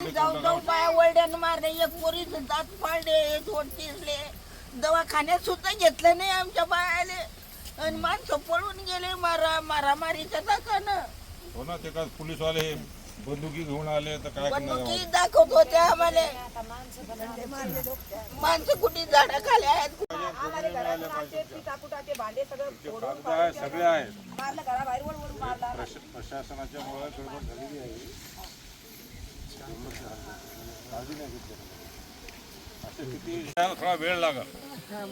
जाऊ जाऊ पाया वळड्यानं मारले एक पोरीचं दात पाडले एक ओटीसले दवाखान्यात सुद्धा घेतलं नाही आमच्या बायाले आणि माणसं पळून गेले मारा मारामारीच्या दाखानं हो ना ते का पोलीसवाले बंदुकी घेऊन आले तर काय करणार बंदुकी दाखवत होते आम्हाला. माणसं कुठे झाडा खाली आहेत? कागद आहे सगळे आहेत. प्रश- प्रशासनाच्या मुळे गडबड झालेली आहे. असे किती त्याला थोडा वेळ लागल. हा,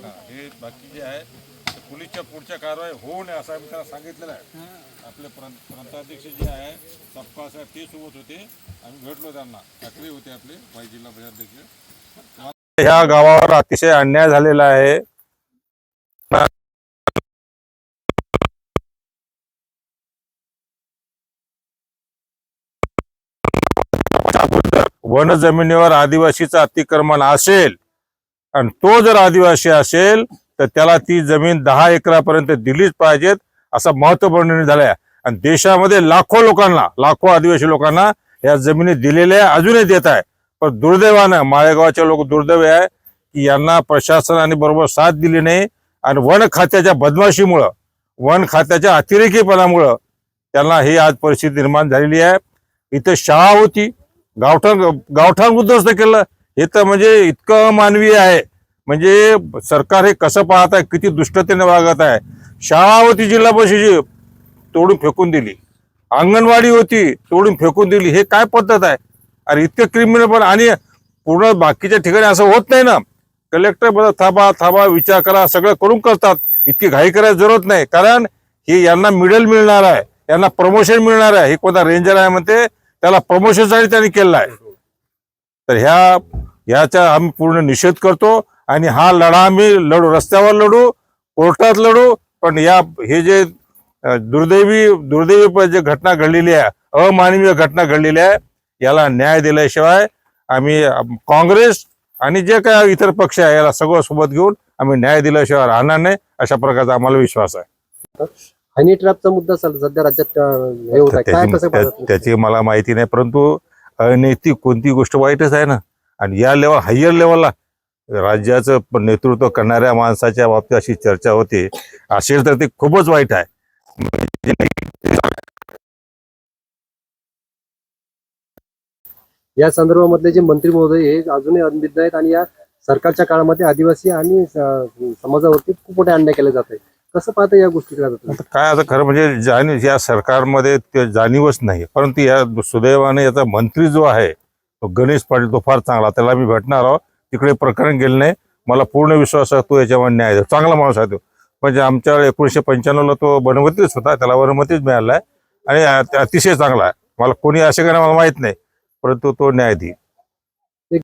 बाकी जे आहे ते पोलीसच्या पुढच्या कारवाई होऊ नये असं आम्ही त्याला सांगितलेलं आहे. आपले प्रांत प्रांताध्यक्ष जे आहे सप्पा साहेब ते सोबत होते. आम्ही भेटलो त्यांना. ठाकरे होते आपले माजी जिल्हा परिषाध्यक्ष ह्या गावावर अतिशय अन्याय झालेला आहे. वन जमिनीवर आदिवासीचं अतिक्रमण असेल आणि तो जर आदिवासी असेल तर त्याला ती जमीन दहा एकरापर्यंत दिलीच पाहिजेत असा महत्त्वपूर्ण निर्णय झालाय. आणि देशामध्ये लाखो लोकांना लाखो आदिवासी लोकांना या जमिनी दिलेल्या आहे, अजूनही देत आहे. पण दुर्दैवानं माळेगावचे लोक दुर्दैव आहे की यांना प्रशासनाने बरोबर साथ दिली नाही आणि वन खात्याच्या बदमाशीमुळं वन खात्याच्या अतिरेकीपणामुळं त्यांना ही आज परिस्थिती निर्माण झालेली आहे. इथं शाळा होती गावठाण गावठाण उद्ध्वस्त केलं. हे तर म्हणजे इतकं मानवीय आहे. म्हणजे सरकार हे कसं पाहत आहे किती दुष्टतेने वागत आहे. शाळा होती जिल्हा परिषदेची तोडून फेकून दिली. अंगणवाडी होती तोडून फेकून दिली. हे काय पद्धत आहे? अरे इतकं क्रिमिनल पण आणि पूर्ण बाकीच्या ठिकाणी असं होत नाही ना. कलेक्टर बदल थांबा थांबा विचार करा सगळं करून करतात. इतकी घाई करायची जरूरत नाही. कारण हे यांना मिडल मिळणार आहे. यांना प्रमोशन मिळणार आहे. हे कोणता रेंजर आहे म्हणते? त्याला प्रमोशनसाठी त्यांनी केलं आहे. तर ह्या याचा आम्ही पूर्ण निषेध करतो आणि हा लढा आम्ही लढू रस्त्यावर लढू कोर्टात लढू पण या हे जे दुर्दैवी दुर्दैवी जे घटना घडलेली आहे अमानवीय घटना घडलेली आहे याला न्याय दिल्याशिवाय आम्ही काँग्रेस आणि जे काय इतर पक्ष आहे याला सगळं सोबत घेऊन आम्ही न्याय दिल्याशिवाय राहणार नाही अशा प्रकारचा आम्हाला विश्वास आहे. हनी ट्रॅपचा मुद्दा सध्या राज्यात हे होत आहे. काय त्याची कसं त्या- पाहतात तुम्ही? त्याची मला माहिती नाही परंतु अनैतिक कोणती गोष्ट वाईटच आहे ना. आणि या लेवल हायर लेवलला राज्याचं प- नेतृत्व करणाऱ्या माणसाच्या बाबतीत अशी चर्चा होते. असेल तर ते खूपच वाईट आहे. या संदर्भामधले जे मंत्री महोदय हे अजूनही अनभिज्ञ आहेत आणि या सरकारच्या काळामध्ये आदिवासी आणि समाजावरती खूप मोठे अन्याय केले जात आहे कसं पाहता या गोष्टीकडे आता तुम्ही? आता काय आता खरं म्हणजे जाणीव या सरकारमध्ये ते जाणीवच नाही परंतु या सुदैवाने याचा मंत्री जो आहे तो गणेश पाटील तो फार चांगला त्याला मी भेटणार आहोत. तिकडे प्रकरण गेलं नाही. मला पूर्ण विश्वास आहे तो याच्यावर न्याय देतो चांगला माणूस आहे तो. म्हणजे आमच्या एकोणीसशे पंच्याण्णवला तो वनमतीच होता त्याला वनमतीच मिळाला आहे. आणि अतिशय चांगला आहे. मला कोणी असे काय मला माहीत नाही. परंतु तो न्याय देईल.